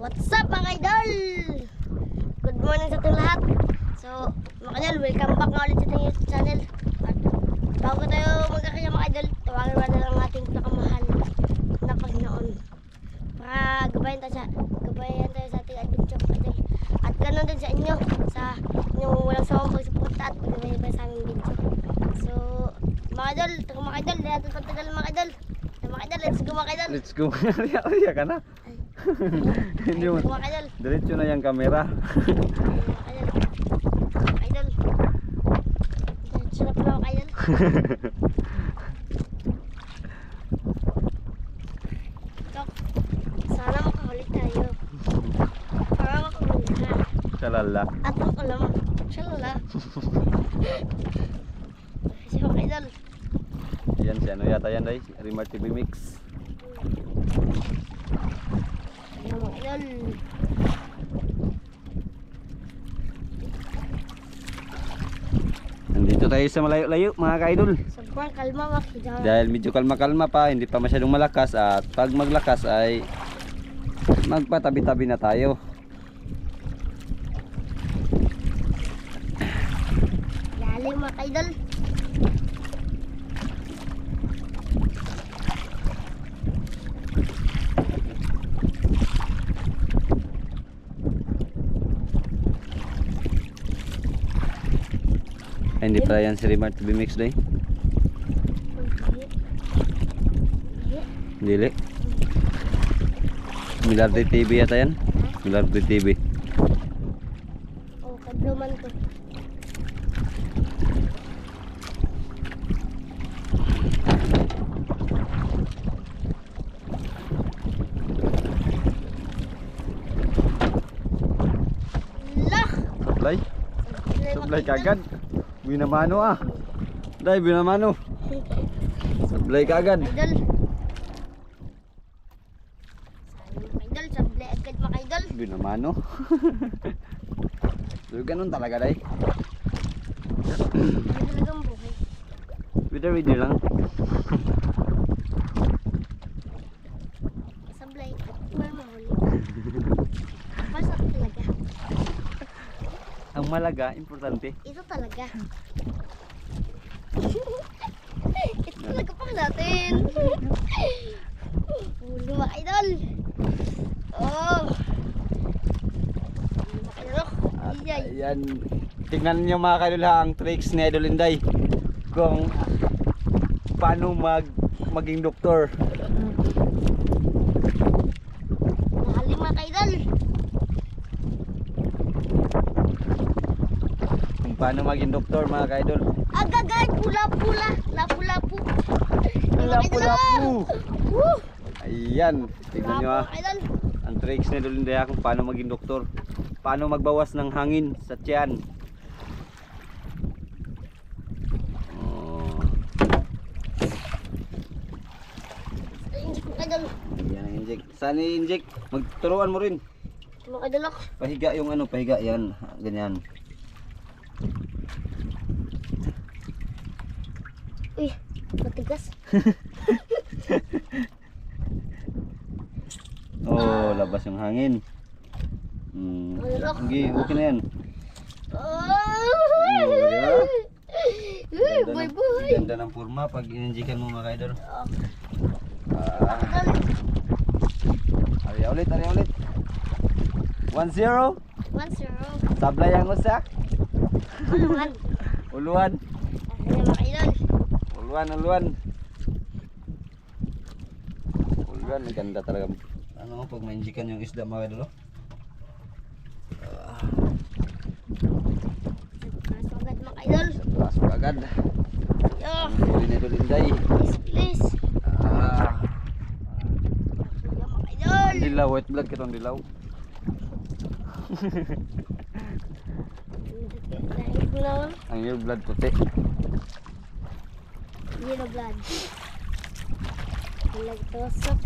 What's up mga idol? Good morning sa ating lahat. So, mga idol, welcome back nga ulit sa ating YouTube channel. At bago tayo magkakaya mga idol, tawagan mo na lang ang ating pinakamahal na Panginoon. Para gabayan tayo sa, gabayan tayo sa ating adventure idol. At ganun din sa inyo, sa inyong walang sawang pagsuporta at paggabayan sa aming video. So, mga idol, taga mga idol, dahil natin pagtagal mga idol. Mga idol, let's go mga idol. Let's go. Ariya ka na. Hindi mo. Diretso na yung camera. Idol. Diretso na pala ako, idol. Sana makahuli tayo. Para makahuli ka. Kalala. At ang alam, shalala. Kasi ako, idol. Yan si ano yata yan day. Rimar TV Mix. Ayan mga idol. Nandito tayo sa malayo-layo mga ka-idol. Sobrang kalma idol. Dahil medyo kalma-kalma pa, hindi pa masyadong malakas at pag maglakas ay magpatabi-tabi na tayo. Lalim mga idol. Ay, hindi pala yan si Rimar TV Mix day. Hindi. Hindi. Dili. Milarde TV yata yan. Milarde TV. Oh, kadluman to. Lah! Supply. Supply kagad. Binamano ah. Day, binamano. Supply kagad. Idol. Sayang mga idol, sablay agad mga idol. Binamano. so, ganun talaga day. Hindi talagang buhay. Wither wither lang. Sablay, may mahuli. Basta talaga. Ang malaga, importante. Ito talaga. Ito talaga pa natin. Ulo mga idol. Oh. Idol. At ayan, tingnan niyo mga kaidol ha, ang tricks ni Idol Inday. Kung paano mag maging doktor. Mahali mga idol. Kung paano maging doktor mga kaidol. Agagay, pula-pula. Lapu-lapu. Lapu-lapu. Ayan, ha. Mga idol. Ang tricks ni Idol Inday ha, kung paano maging doktor. Paano magbawas ng hangin sa tiyan. Oh, ayan ang inject. Saan i-inject? Magturuan mo rin. Ako. Pahiga yung ano, pahiga yan. Ganyan. Uy, matigas. Oh, labas yung hangin. Hmm. Sige, okay na yan. Oh! yeah. Uy, Ganda boy ng- boy. Ganda ng forma pag ininjikan mo mga kaidol. Oh, Ah, idol. ari ulit, ari ulit. 1-0. One zero. Sablay ang usa. Uluhan. Uluan. Mga idol. Uluan, uluan. Uluan, ganda talaga. Ano, pag mainjikan yung isda mga mga idol. Pasok agad. Yo, Ang huli ni Idol Inday. please, please. Ah, idol. dilaw, white blood kitong dilaw. Ang yellow blood puti. Yellow blood. Nagtosok.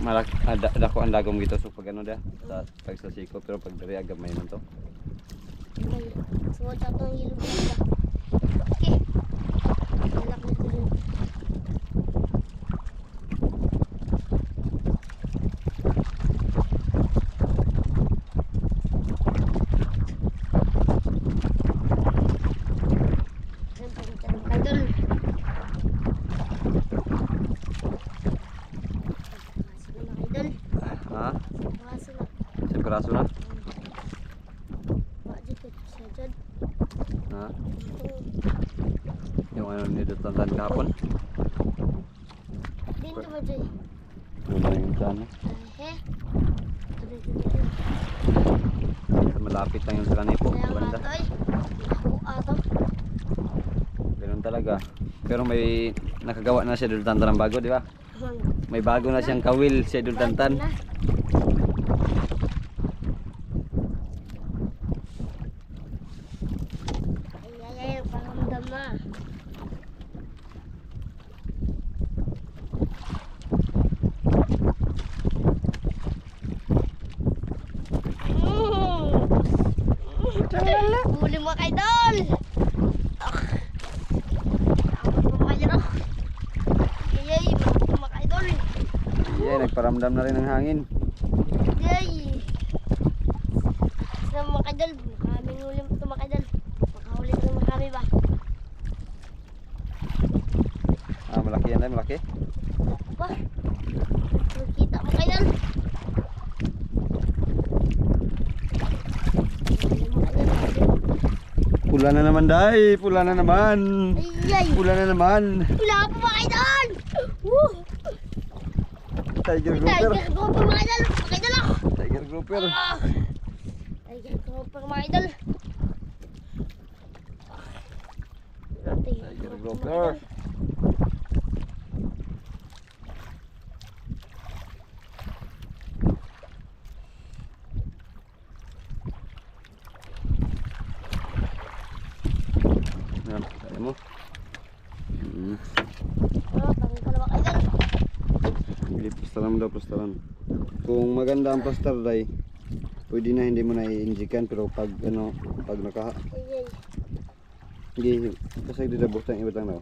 Malak ada dako ang dagom gito so pag ano da sa pag sa siko pero pag diri agam may man to. Suot ako ng yellow blood. Okay. Anak nito dun. piraso na. Wajib ko siya dyan. Ha? Hmm. Yung ano ni Tantan kahapon. Din to ba dyan? Ano ba yung sana? He? Malapit lang yung sa kanipo. Kaya nga Banda. to eh. Ako ato. Ganun talaga. Pero may nakagawa na si Idol Tantan ng bago, di ba? May bago na siyang kawil si Idol Tantan. Mm. Huli mo kay Dol! Ah. Takot mo kayo no? Yay, malapit mo kay Dol! Yeah, nagparamdam na rin ng hangin. Yay! Sa huli mo mga kay Dol. Makahuli marami ba? Ah, malaki yan ay, malaki. Ba? Kita mo kay Dol. Huli mo kay Dol. Pula na naman, day. Pula na naman. Ay, ay! Pula na naman. Wala pa! Woo! Tiger May grouper. tiger pa mga kay Dol! Mga ah! Tiger grouper. Ah! Tiger pa mga kay Dol. Tiger grouper. Yan, kaya mo. Hmm. Ah, parang kalawa kay Dol. Hindi, plastaran. Kung maganda ang plaster, day, pwede na hindi mo na i-injikan, pero pag, ano, pag naka, hindi, kasi di na buktan, ibat lang daw.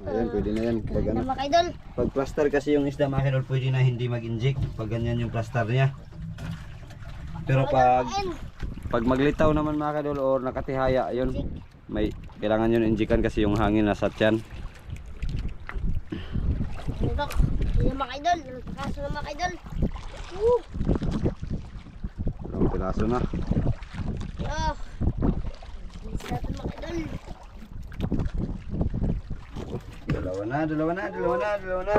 Ayan, pwede na yan. Pag, ano, pag plaster kasi yung isda mga pwede na hindi mag-inject. Pag ganyan yung plaster niya. Pero pag, pag maglitaw naman mga kadol or nakatihaya, yun, may kailangan yun injikan kasi yung hangin nasa tiyan. To? Hindi mga kay Dol. Nagpakaso na mga kay Dol. Woo! Ilang piraso na. Ah. Bilis natin mga kay Dol. Dalawa na, dalawa na, dalawa na, dalawa na.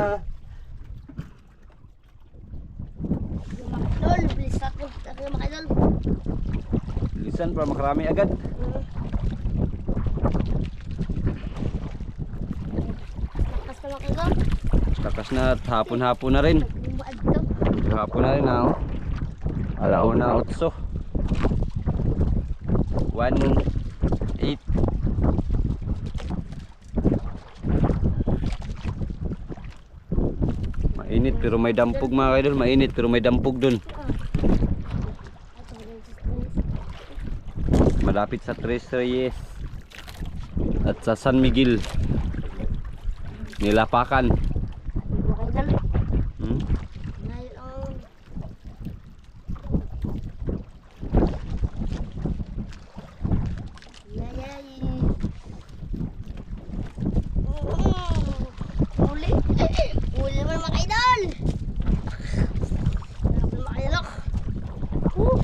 Yung mga kay Dol. Bilis natin. Sabi mga kay Dol. Bilisan para makarami agad. Hmm. Lakas na mga. Takas na at hapon-hapon na rin. Hapon na rin na oh. Alauna otso. 1 8 Mainit pero may dampog mga kaidol, mainit pero may dampog dun. Ah. Malapit sa Tres Reyes at sa San Miguel. Nilapakan kay Dol. Hmm? Layo ang... Yay, yay. Mm. Uli. Uli naman mga idol. Grabe mga idol. Woo.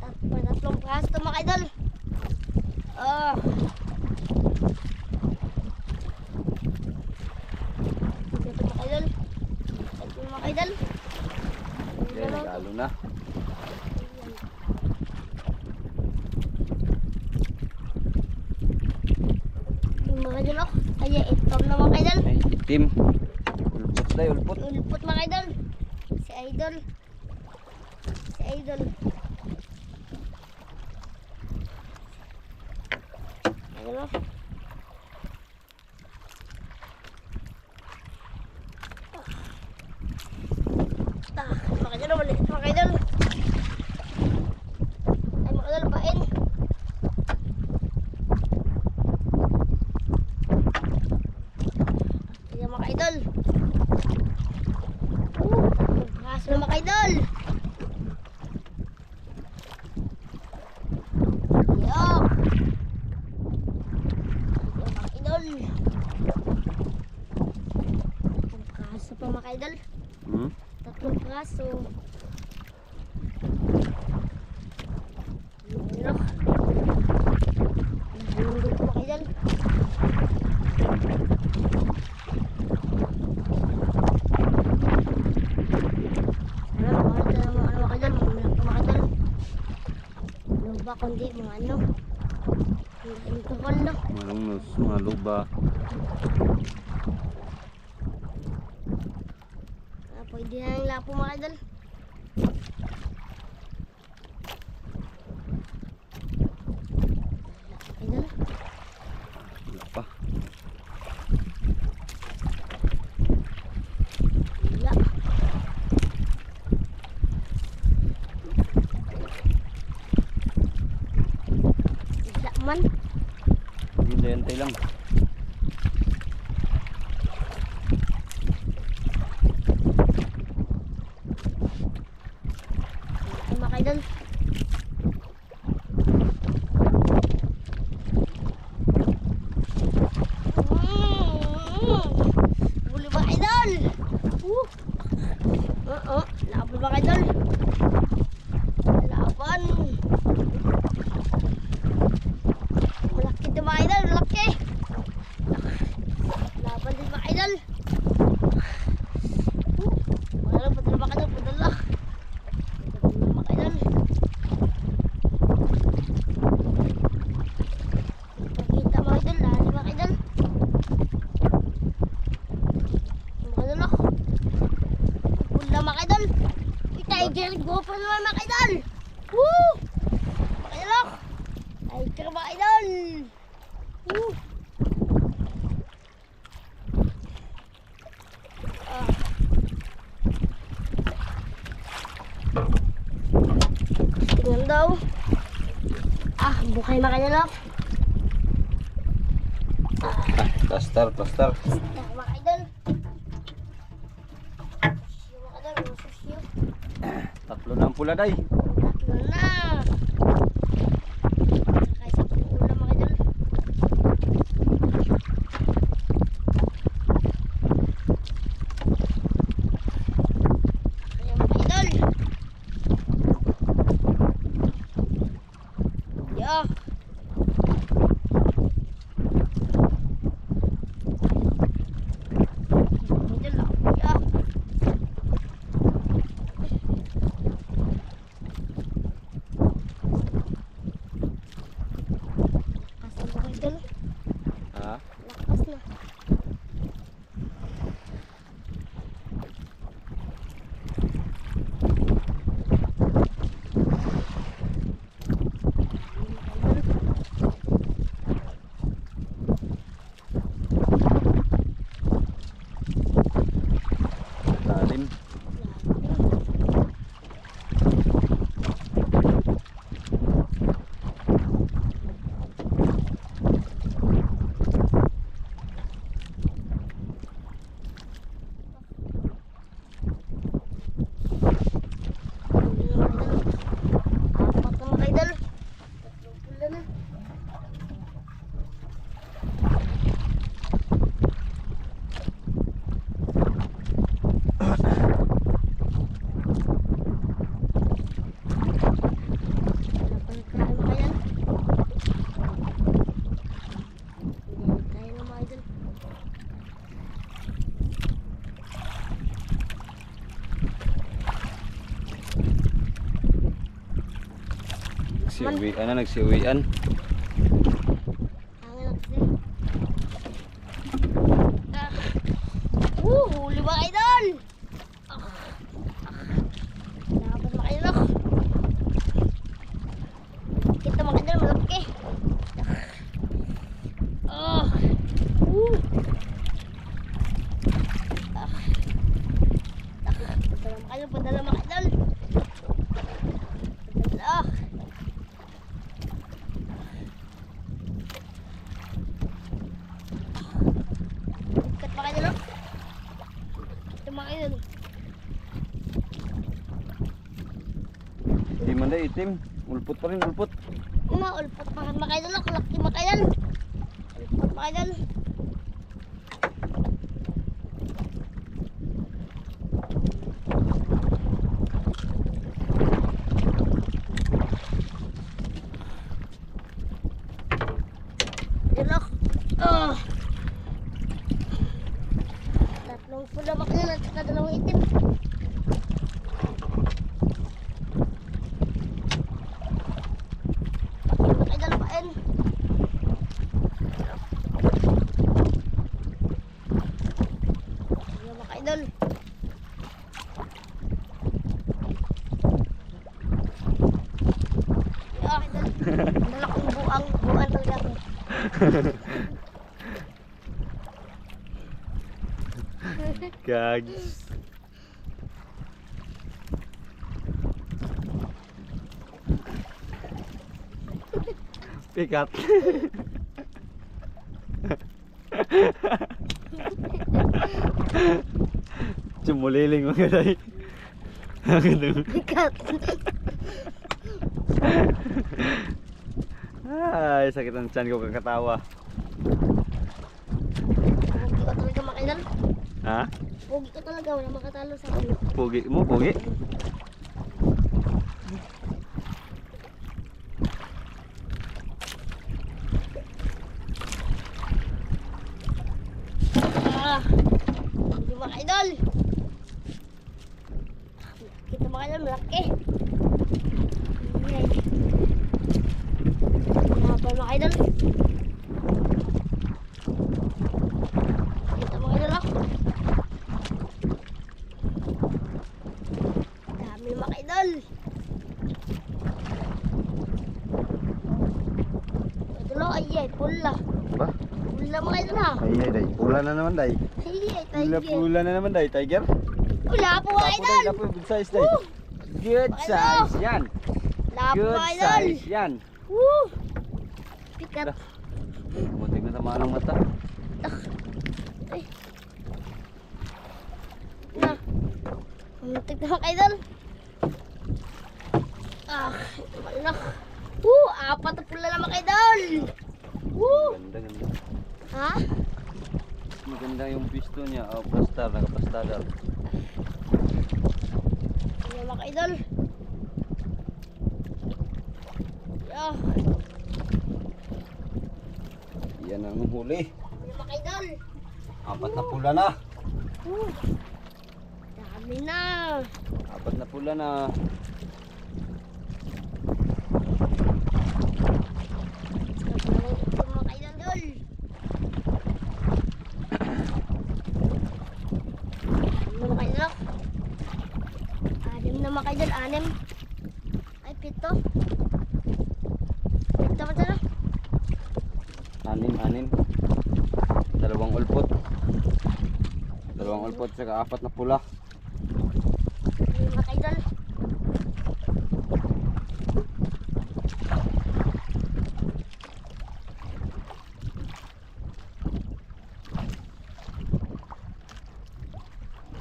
Tat- may tatlong praso to mga idol. Ah. Ito mga idol. Ito mga idol. Yan, nagalo na. Yung mga idol oh. Ay, itom na mga idol. Ay, itim. Ulpot na, ulpot. Ulpot mga idol. Si idol. Si idol. Ayun oh. Ah, mga idol, maliit mga idol. Ay, mga idol, pain. Ayan mga idol. Uh, magkaso na mga idol. Yuck. Ayan mga idol. Mga. Hmm? Tatlong praso. Ano? Mga idol. Ano, makakita na mga ano mga idol. Mga mga kundi mga ano? Ang tukol no? Malungnos, mga luba. Ah, pwede lapo mga idol. Idol. Wala pa. Wala. Wala man. Hintay-hintay lang. Ay, mga idol. Mm. Huli ba idol? Uh. Oo, laban ba idol? Laban. Malaki ito mga idol, malaki. Laban din mga idol. Uh. Padala, padala mga idol, padala. Padala mga idol. Nakita mga idol, lali mga idol. Mga idol oh. Pula mga idol. Tiger gopher naman mga idol. Woo! Mga idol oh. Tiger mga idol. Woo! Ah. Tingnan daw. Ah, bukay mga idol oh. Ah, plaster, plaster. Tingnan mga idol. Susyo mga idol, mga susyo. Tatlo na ang pula day. Tatlo na. Kaya sa ulam mga idol. Kaya mga idol. Yeah. Idol, ah. Yeah. Lakas na mga idol. Ha? Lakas na. Lalim. Apat na mga idol. Tatlong pula na. Wala pang kain mga yan. Hindi tayo na mga idol. Nagsiuwi, ano, nagsiuwian. Na. Woo! Huli mga idol! Ah. Ah. Laban mga idol. Kita mga idol, malaki. Ah. Woo! Ah. Ah. Padala mga idol, padala mga idol. Padala. Ikat pa kayo, no? Ito mga idol. Itim. Ulpot pa rin, ulpot. Una, ulpot pa mga idol. Kulaki mga idol. Ulpot mga idol. Dalawang pula mga idol at saka dalawang itim. Pain mga idol, pain. Ayan mga idol. Yeah, idol. Malaking buang, buang talaga to. Gags. Pikat. Cumuliling mga day. Ganun. Ay, sakit ang tiyan ko kakatawa. Pugi ko talaga idol. Ha? Pugi ko talaga, wala makatalo sa akin. Pugi mo, pugi. Ah, hindi mga idol. Kita mga idol, malaki. Ayan. Haba mga idol. Kita mga idol ah. Dami mga idol. Idol oh, ay ay, pula. Ba? Pula mga idol ha. Ay, ay, day. Pula na naman, day. Ay ay, Pula, tiger. pula na naman, day. Tiger. Pula po mga idol. Kapo, good size, day. Woo! Good size. Yan. Lapo Good idol. size. Yan. Woo! Pikat. Muntik na tamaan ng mata. Ay. Na. Muntik na mga idol. Ah, wala. Woo! Apat na pula na mga idol. Woo! Ganda, ganda. Ha? Maganda yung pisto niya. Oh, plastar. Nakaplastar. Ano mga idol? Yeah. Yan ang huli. Ano mga idol? Apat na pula na. Woo! Dami na. Apat na pula na. Dalawang ito mga idol. Ano mga idol? Anim na mga idol, anim. Ay, pito. Pito pa na. Anim, anim. Dalawang ulpot. Ulpot saka apat na pula. Ano mga idol?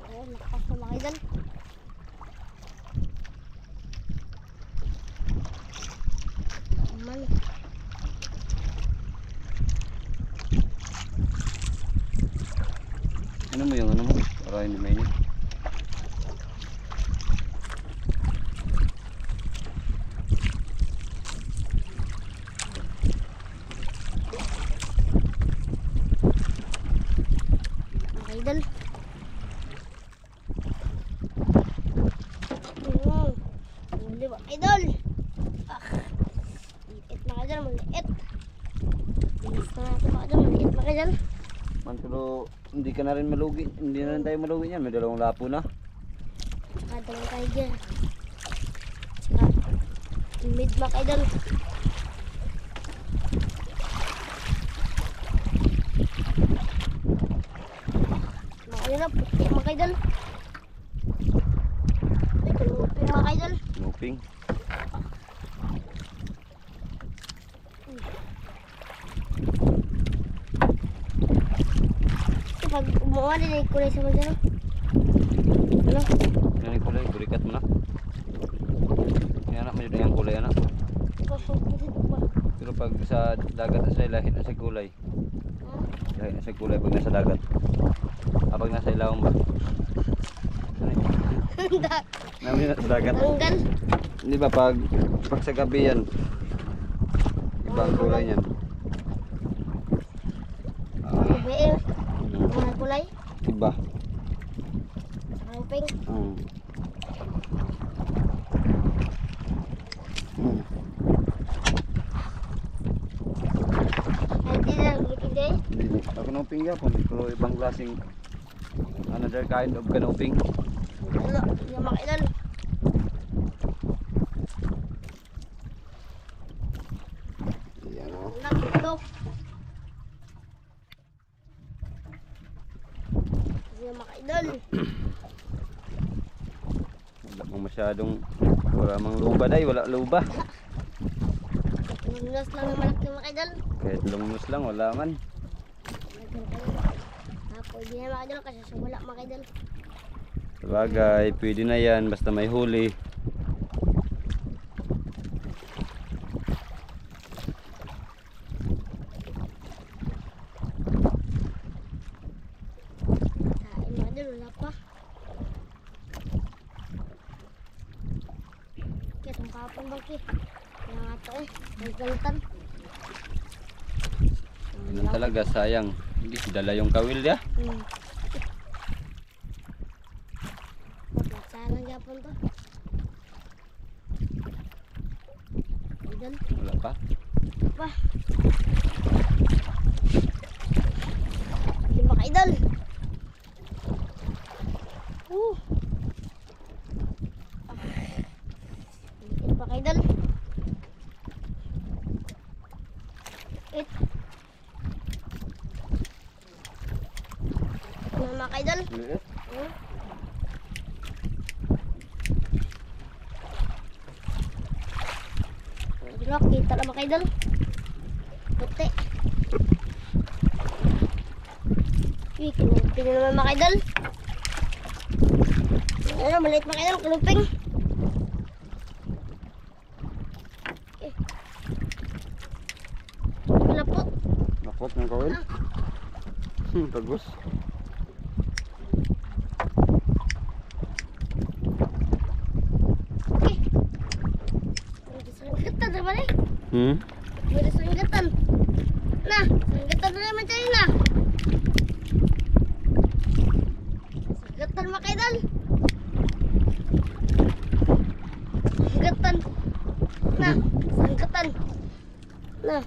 Ayun, lakas na mga idol. Aman. Ano mo yung ano mo? Para hindi mainit. Mga idol. Mm. Huli ba? Idol! Ah. Maliit mga idol, maliit. Bilis na natin mga idol, maliit mga idol. Man pero hindi ka na rin malugi. Hindi na rin tayo malugi niyan. May dalawang lapo na. Mid idol. Mga idol na, puti mga idol. Ay, mga idol. Nuping. Ito, umuha din ay kulay sa mga Ano? Yan yung kulay. Burikat mo na. Yan anak. Medyo yung kulay anak. Pero pag sa dagat na siya, lahit na sa kulay. Lahit na sa kulay pag nasa dagat. Ah, pag nasa ilawang ba? Ano. Namin na sa dagat. Hindi ba pag pag sa gabi yan, ibang kulay niyan. Ah, eh, mm, kulay. iba. Lumping. Oo. Hmm. Ay, di lang. Hindi. Ako nung pingga po. Pero ibang klaseng another kind of canoping. Ano, hindi na makailan. Yan o. Lang dito. Hindi na makaidol. Wala mong masyadong wala mang luba day, wala luba. Lunas lang ng malaki na makaidol. Kahit lumunos lang, wala man. Ah, pwede na makaidol kasi sa wala makaidol. Sabagay, pwede na yan basta may huli. Kain makaidol, wala pa. Kaya itong kapon ba ki? Kaya nga ito eh. May galitan. Ganun talaga, sayang. Hindi dala yung kawil ya. Hmm. Saan ang gapon to? Idol. Wala pa. Pa. Hindi makaidol. Uh. Hindi makaidol. It. Ano makaidol? Hmm? Rock, kita na mga idol. Puti. Uy, kinumping na naman mga idol. Ano, maliit mga idol, kinumping. Eh. Malapot. Nakot ng kawil. Hmm, bagus. Eh. Na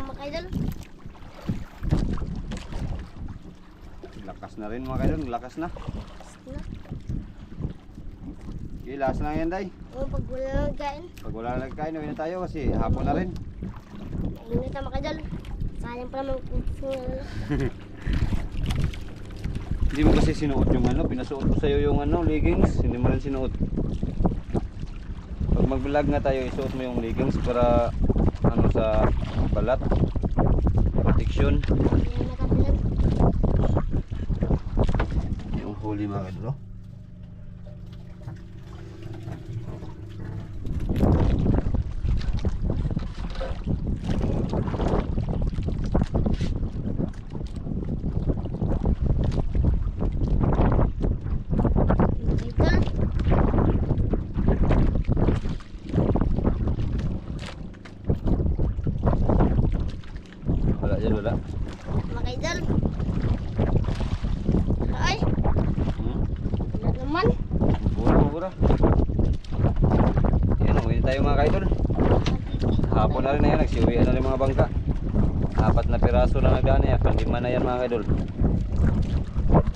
mga idol. Lakas na rin mga kaidol, lakas. Na. Last na yan day. O, pag wala nang kain. Pag wala na nagkain, uwi na tayo kasi hapon na rin. Init na mga idol. Sayang pa naman. Hindi mo kasi sinuot yung ano, pinasuot ko sa'yo yung ano, leggings, hindi mo rin sinuot. Pag mag-vlog nga tayo, isuot mo yung leggings para ano sa balat, protection. Hindi. Yung huli mga kadro. Mga idol. Wala dyan, wala. Mga idol. Ay, Hmm? wala naman. Mabura, mabura. Yan, uwi na tayo mga kaidol. Hapon na rin na yan, nagsiuwi na rin mga bangka. Apat na piraso lang nagdaan yan, panlima na yan mga kaidol.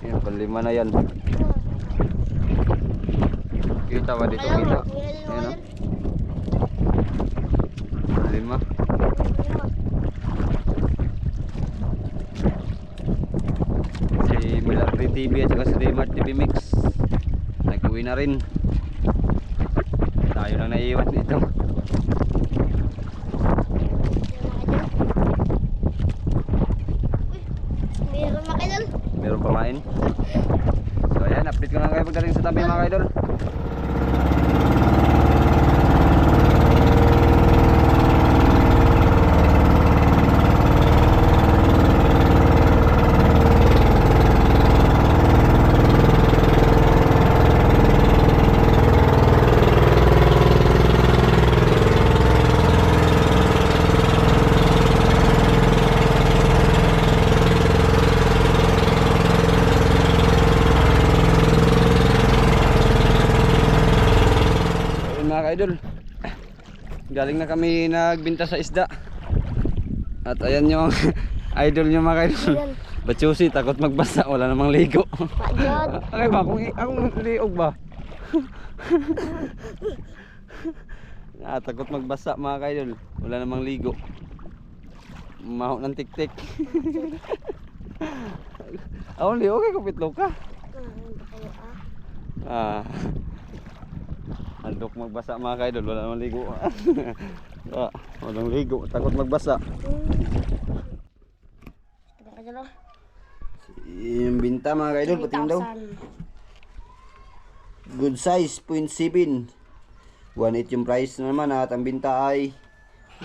Yan, panlima na yan. Kita ba dito, kita? Ayan o, idol. lima. Si Milagre TV at saka si Raymart TV Mix. Nag-uwi na rin. Tayo lang naiiwan dito. Meron mga idol. Meron pamain. So ayan, update ko lang kayo pagdating sa tabi mga idol. Galing na kami nagbinta sa isda. At ayan yung idol nyo mga idol. Bachusi, takot magbasa, wala namang ligo. Okay ba? Kung akong liog ba? ah, takot magbasa mga kaidol. Wala namang ligo. Maho ng tik-tik. Ako liog kay kupitlo ka. Ah. Ah. Andok magbasa mga kaidol, wala namang ligo. ah, walang ligo, takot magbasa. Yung binta mga kaidol, pating daw. Good size, 0.7. 1.8 yung price na naman at ang binta ay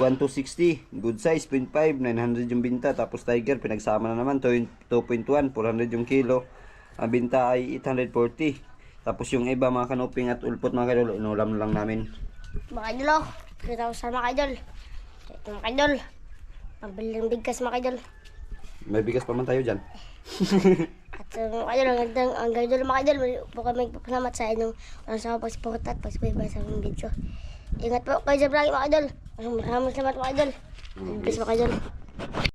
1,260. Good size, 0.5. 900 yung binta. Tapos Tiger, pinagsama na naman. 2.1, 400 yung kilo. Ang binta ay 840. Tapos yung iba mga kanuping at ulpot mga kadol, inulam lang namin. Mga idol oh. 3,000 mga idol. Ito mga idol. Pambili ng bigkas mga idol. May bigas pa man tayo dyan. At uh, mga idol, ang gandang, ang gandang mga. Muli po kami magpapasalamat sa inyong ang sa pagsuporta at pagsubaybay sa aming video. Ingat po kayo sa vlog mga idol. Maraming salamat mga idol. Peace mga idol.